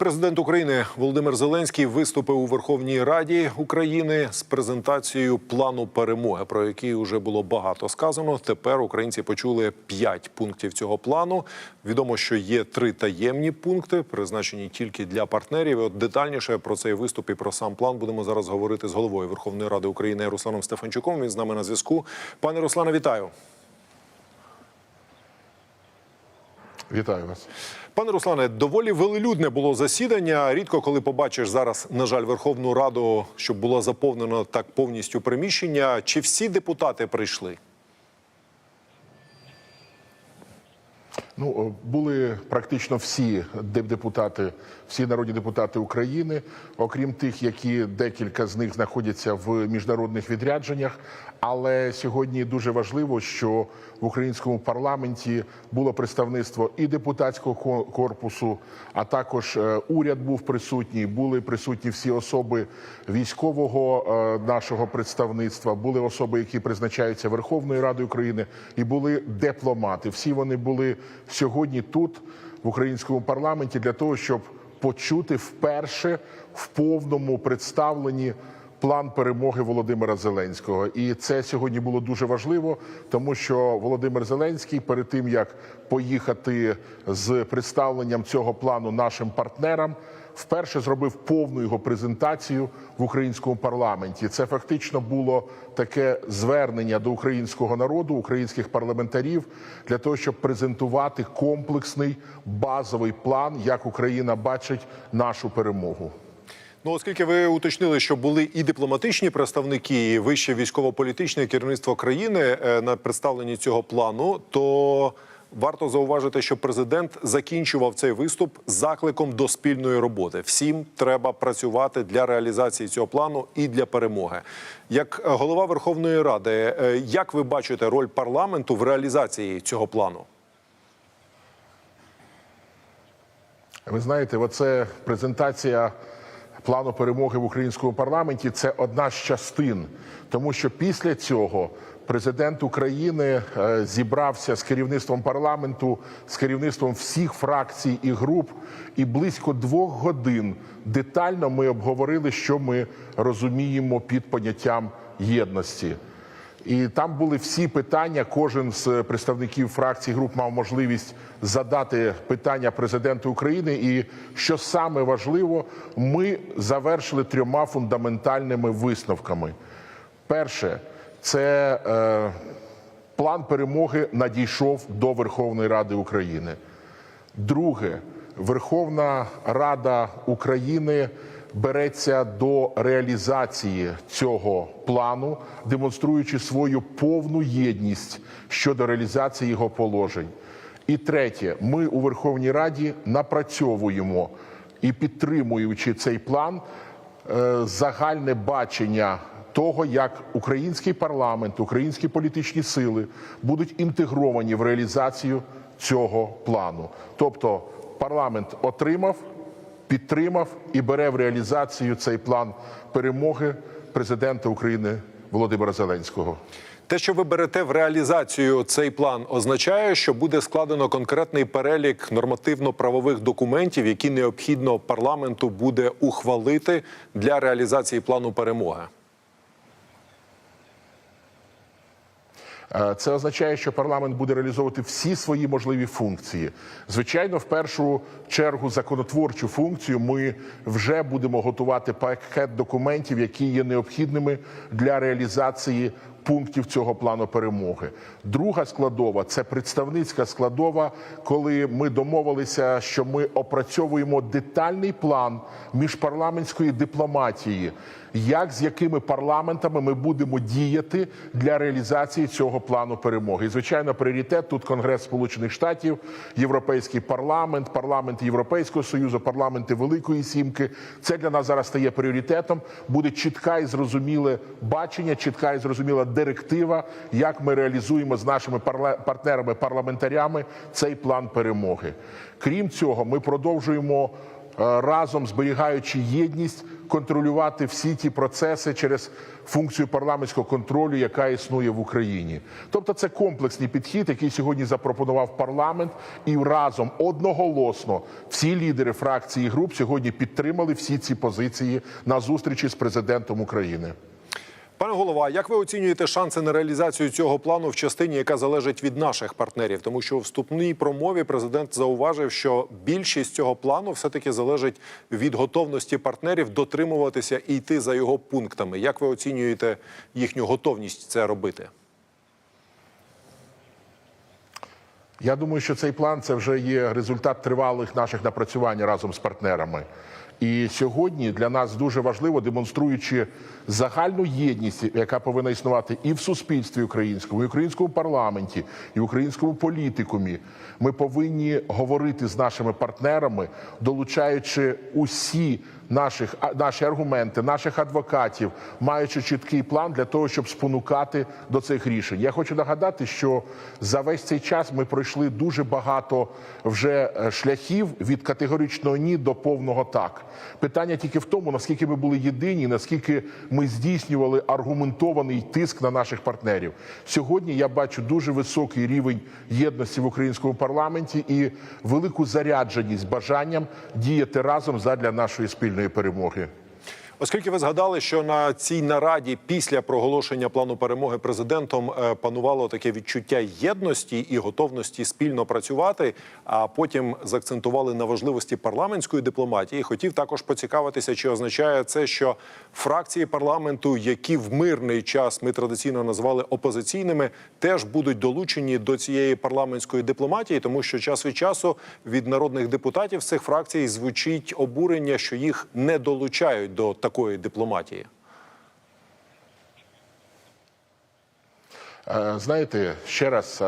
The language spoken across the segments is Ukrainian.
Президент України Володимир Зеленський виступив у Верховній Раді України з презентацією плану перемоги, про який вже було багато сказано. Тепер українці почули п'ять пунктів цього плану. Відомо, що є три таємні пункти, призначені тільки для партнерів. От детальніше про цей виступ і про сам план будемо зараз говорити з головою Верховної Ради України Русланом Стефанчуком. Він з нами на зв'язку. Пане Руслане, вітаю. Вітаю вас. Пане Руслане, доволі велелюдне було засідання. Рідко коли побачиш зараз, на жаль, Верховну Раду, щоб було заповнено так повністю приміщення. Чи всі депутати прийшли? Ну були практично всі депутати, всі народні депутати України, окрім тих, які декілька з них знаходяться в міжнародних відрядженнях. Але сьогодні дуже важливо, що в українському парламенті було представництво і депутатського корпусу, а також е, уряд був присутній. Були присутні всі особи військового е, нашого представництва, були особи, які призначаються Верховною Радою України, і були дипломати. Всі вони були сьогодні тут, в українському парламенті, для того, щоб почути вперше в повному представленні план перемоги Володимира Зеленського. І це сьогодні було дуже важливо, тому що Володимир Зеленський перед тим як поїхати з представленням цього плану нашим партнерам. Вперше зробив повну його презентацію в українському парламенті. Це фактично було таке звернення до українського народу, українських парламентарів для того, щоб презентувати комплексний базовий план, як Україна бачить нашу перемогу. Ну, оскільки ви уточнили, що були і дипломатичні представники, і вище військово-політичне керівництво країни е, на представленні цього плану, то варто зауважити, що президент закінчував цей виступ закликом до спільної роботи. Всім треба працювати для реалізації цього плану і для перемоги. Як голова Верховної Ради, е, як ви бачите роль парламенту в реалізації цього плану? Ви знаєте, оце презентація плану перемоги в українському парламенті це одна з частин, тому що після цього президент України е, зібрався з керівництвом парламенту, з керівництвом всіх фракцій і груп, і близько двох годин детально ми обговорили, що ми розуміємо під поняттям єдності. І там були всі питання. Кожен з представників фракцій груп мав можливість задати питання президенту України. І що саме важливо, ми завершили трьома фундаментальними висновками. Перше, це е, план перемоги надійшов до Верховної Ради України. Друге, Верховна Рада України береться до реалізації цього плану, демонструючи свою повну єдність щодо реалізації його положень. І третє, ми у Верховній Раді напрацьовуємо і підтримуючи цей план, е, загальне бачення. Того, як український парламент, українські політичні сили будуть інтегровані в реалізацію цього плану, тобто парламент отримав підтримав і бере в реалізацію цей план перемоги президента України Володимира Зеленського. Те, що ви берете в реалізацію цей план, означає, що буде складено конкретний перелік нормативно-правових документів, які необхідно парламенту буде ухвалити для реалізації плану перемоги. Це означає, що парламент буде реалізовувати всі свої можливі функції. Звичайно, в першу чергу законотворчу функцію ми вже будемо готувати пакет документів, які є необхідними для реалізації пунктів цього плану перемоги. Друга складова це представницька складова, коли ми домовилися, що ми опрацьовуємо детальний план міжпарламентської дипломатії, як з якими парламентами ми будемо діяти для реалізації цього плану перемоги. І звичайно, пріоритет тут Конгрес Сполучених Штатів, Європейський парламент, парламент Європейського союзу, парламенти Великої Сімки. Це для нас зараз стає пріоритетом. Буде чітка і зрозуміле бачення, чітка і зрозуміла директива, як ми реалізуємо з нашими партнерами парламентарями цей план перемоги. Крім цього, ми продовжуємо разом зберігаючи єдність, контролювати всі ті процеси через функцію парламентського контролю, яка існує в Україні. Тобто, це комплексний підхід, який сьогодні запропонував парламент, і разом одноголосно всі лідери фракцій і груп сьогодні підтримали всі ці позиції на зустрічі з президентом України. Пане голова, як ви оцінюєте шанси на реалізацію цього плану в частині, яка залежить від наших партнерів? Тому що у вступній промові президент зауважив, що більшість цього плану все таки залежить від готовності партнерів дотримуватися і йти за його пунктами. Як ви оцінюєте їхню готовність це робити? Я думаю, що цей план це вже є результат тривалих наших напрацювань разом з партнерами. І сьогодні для нас дуже важливо, демонструючи загальну єдність, яка повинна існувати і в суспільстві українському, і в українському парламенті, і в українському політикумі. Ми повинні говорити з нашими партнерами, долучаючи усі наших, наші аргументи, наших адвокатів, маючи чіткий план для того, щоб спонукати до цих рішень. Я хочу нагадати, що за весь цей час ми пройшли дуже багато вже е, шляхів від категоричного ні до повного так. Питання тільки в тому, наскільки ми були єдині, наскільки ми здійснювали аргументований тиск на наших партнерів. Сьогодні я бачу дуже високий рівень єдності в українському парламенті і велику зарядженість бажанням діяти разом задля нашої спільної перемоги. Оскільки ви згадали, що на цій нараді після проголошення плану перемоги президентом е, панувало таке відчуття єдності і готовності спільно працювати, а потім заакцентували на важливості парламентської дипломатії. Хотів також поцікавитися, чи означає це, що фракції парламенту, які в мирний час ми традиційно назвали опозиційними, теж будуть долучені до цієї парламентської дипломатії, тому що час від часу від народних депутатів цих фракцій звучить обурення, що їх не долучають до такої дипломатії. Е, Знаєте, ще раз.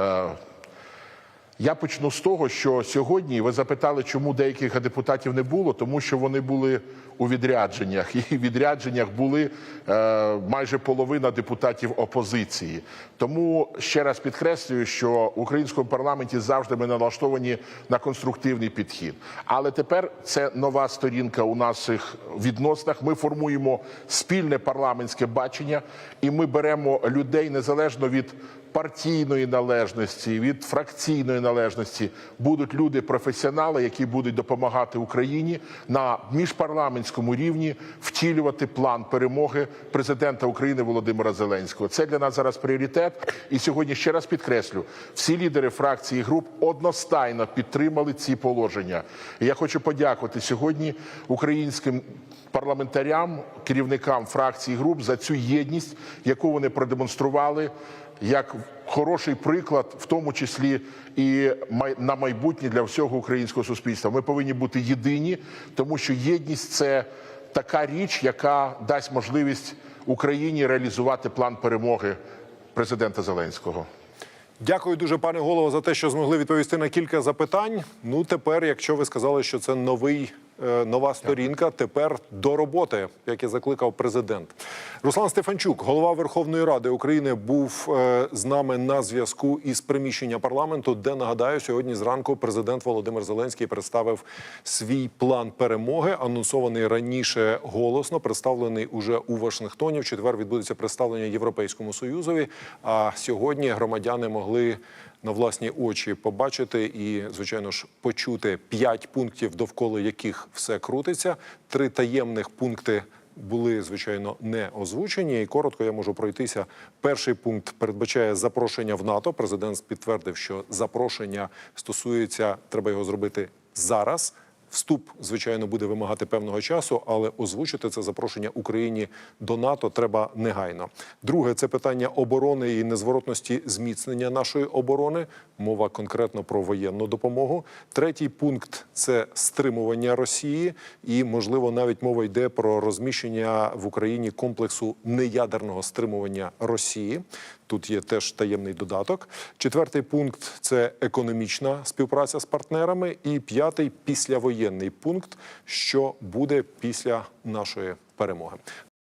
Я почну з того, що сьогодні ви запитали, чому деяких депутатів не було, тому що вони були у відрядженнях, і в відрядженнях були е, майже половина депутатів опозиції. Тому ще раз підкреслюю, що в українському парламенті завжди ми налаштовані на конструктивний підхід. Але тепер це нова сторінка у наших відносинах. Ми формуємо спільне парламентське бачення, і ми беремо людей незалежно від партійної належності, від фракційної належності будуть люди професіонали, які будуть допомагати Україні на міжпарламентському рівні втілювати план перемоги президента України Володимира Зеленського. Це для нас зараз пріоритет. І сьогодні ще раз підкреслю: всі лідери фракцій і груп одностайно підтримали ці положення. І я хочу подякувати сьогодні українським парламентарям, керівникам фракцій груп за цю єдність, яку вони продемонстрували як хороший приклад, в тому числі і на майбутнє для всього українського суспільства. Ми повинні бути єдині, тому що єдність це така річ, яка дасть можливість Україні реалізувати план перемоги президента Зеленського. Дякую дуже, пане голово, за те, що змогли відповісти на кілька запитань. Ну, тепер, якщо ви сказали, що це новий. Е, Нова сторінка тепер до роботи, як і закликав президент. Руслан Стефанчук, голова Верховної Ради України, був е, з нами на зв'язку із приміщення парламенту, де нагадаю, сьогодні зранку президент Володимир Зеленський представив свій план перемоги, анонсований раніше голосно, представлений уже у Вашингтоні. В четвер відбудеться представлення Європейському Союзові. А сьогодні громадяни могли на власні очі побачити і, звичайно ж, почути п'ять пунктів, довкола яких все крутиться. Три таємних пункти були звичайно не озвучені. І коротко я можу пройтися. Перший пункт передбачає запрошення в НАТО. Президент підтвердив, що запрошення стосується, треба його зробити зараз. Вступ, звичайно, буде вимагати певного часу, але озвучити це запрошення Україні до НАТО треба негайно. Друге це питання оборони і незворотності зміцнення нашої оборони. Мова конкретно про воєнну допомогу. Третій пункт це стримування Росії, і можливо навіть мова йде про розміщення в Україні комплексу неядерного стримування Росії. Тут є теж таємний додаток. Четвертий пункт це економічна співпраця з партнерами. І п'ятий післявоєнний пункт, що буде після нашої перемоги.